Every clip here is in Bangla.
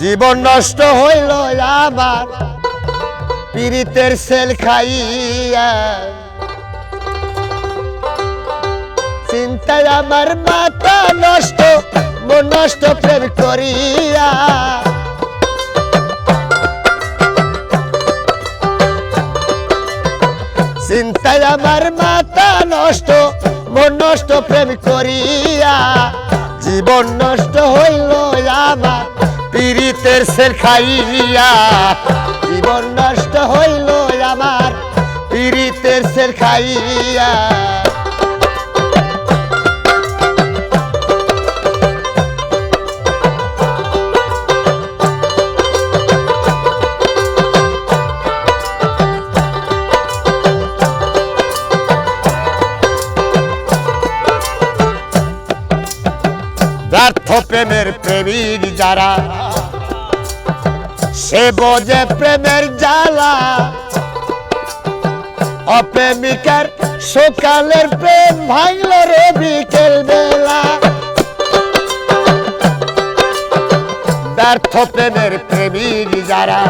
জীবন নষ্ট হইল আমার পীড়িতের সেল খাইয়া। চিন্তায় আমার মাথা নষ্ট, মন নষ্ট প্রেম করিয়া। চিন্তায় আমার মাথা নষ্ট, মন নষ্ট প্রেম করিয়া। জীবন নষ্ট হইল আমার পীড়িতের সের খাইয়া জীবন নষ্ট হইল আমার পীড়িতের সের খাইয়া। ব্যর্থ প্রেমের প্রেমীর যারা, সে বোঝে প্রেমের জ্বালা। অপ্রেমিকার সকালের প্রেম ভাঙল রে বিকেল বেলা। ব্যর্থ প্রেমের প্রেমীর যারা,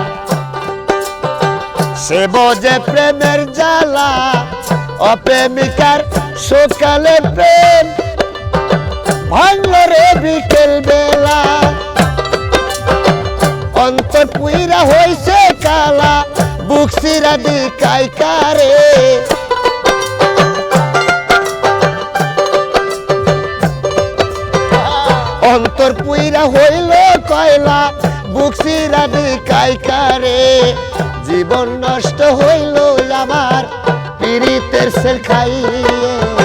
সে বোঝে প্রেমের জ্বালা। অপ্রেমিকার সকালের প্রেম ভাঙল রে বিকেল বেলা। অন্তর পুইরা হইছে কালা, বুক সিরা দি কাইকারে অন্তর পুইরা হইল কয়লা, বুক সিরা দি কাইকারে জীবন নষ্ট হইল আমার, পীড়িতের সেল খাইয়ে।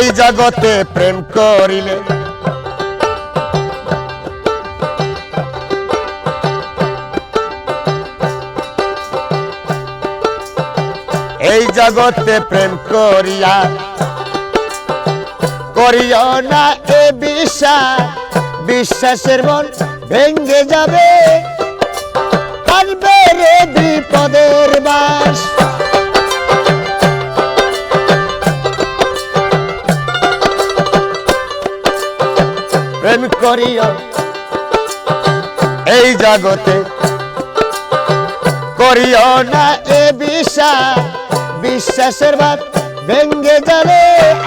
এই জগতে প্রেম করিলে এই জগতে প্রেম করিয়া করিও না এ বিশ্বাস। বিশ্বাসের মন ভেঙ্গে যাবে। আনবে রে বিপদের বাস। প্রেম করিও এই জগতে করিও না এ বিশ্বাস। বিশ্বাসের বাদ ভেঙ্গে যাবে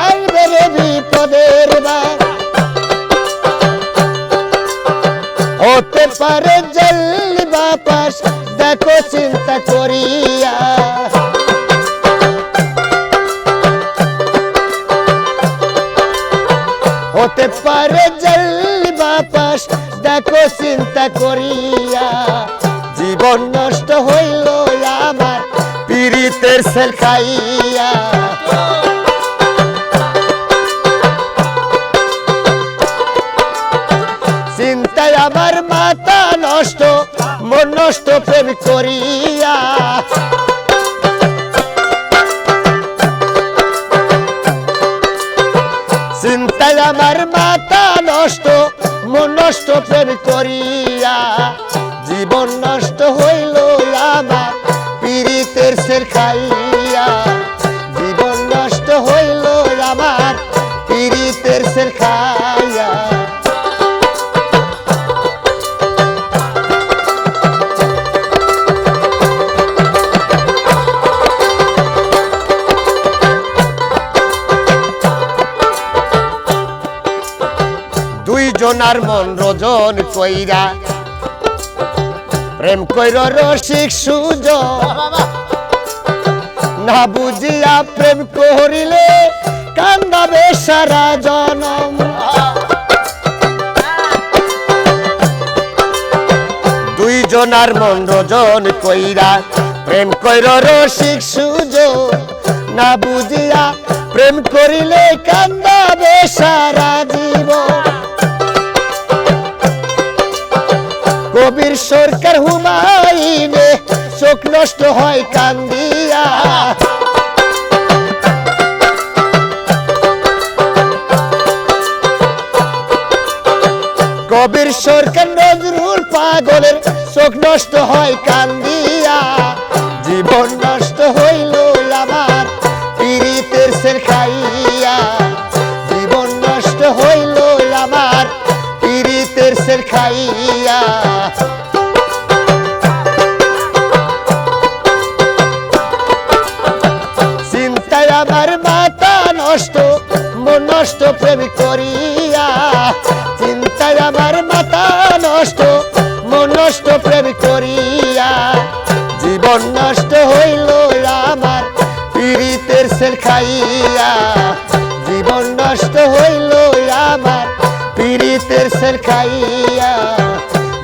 আইবে রে বিপদের বাদ। হতে পারে জল্লি বাপাস দেখো চিন্তা করিয়া। চিন্তা করিয়া জীবন নষ্ট হইল আমার পীড়িতের সেল খাইয়া। চিন্তায় আমার মাথা নষ্ট, মন নষ্ট প্রেম করিয়া। চিন্তায় আমার মাথা নষ্ট মন নষ্ট প্রেম করিয়া জীবন নষ্ট হইল আমার পীড়িতের সের খাইয়া। দুইজনার মন রোজন কইরা। প্রেম কইর রসিক সুজ না বুঝিয়া প্রেম করিলে কান্দাবে সারা জনম। দুইজনার মন রোজন কইরা প্রেম কইর রসিক সুজ না বুঝিয়া প্রেম করিলে কান্দাবে সারা জীবন। কবির সরকার হুমায়ুনে, চোখ নষ্ট হয় কান্দিয়া। কবির সরকার নজরুল পাগলের চোখ নষ্ট হয় কান্দিয়া। জীবন নষ্ট হইল আমার পীড়িতের সের খাইয়া। খাইয়া। চিন্তায় আমার মাথা নষ্ট নষ্ট প্রেম করিয়া। চিন্তায় আমার মাথা নষ্ট নষ্ট প্রেম করিয়া। জীবন নষ্ট হইল আমার, পীড়িতের সেল খাইয়া। জীবন নষ্ট হইল পীড়িতের সের খাইয়া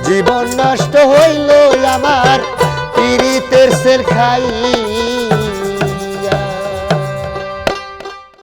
জীবন নষ্ট হইল আমার পীড়িতের সের খাইয়া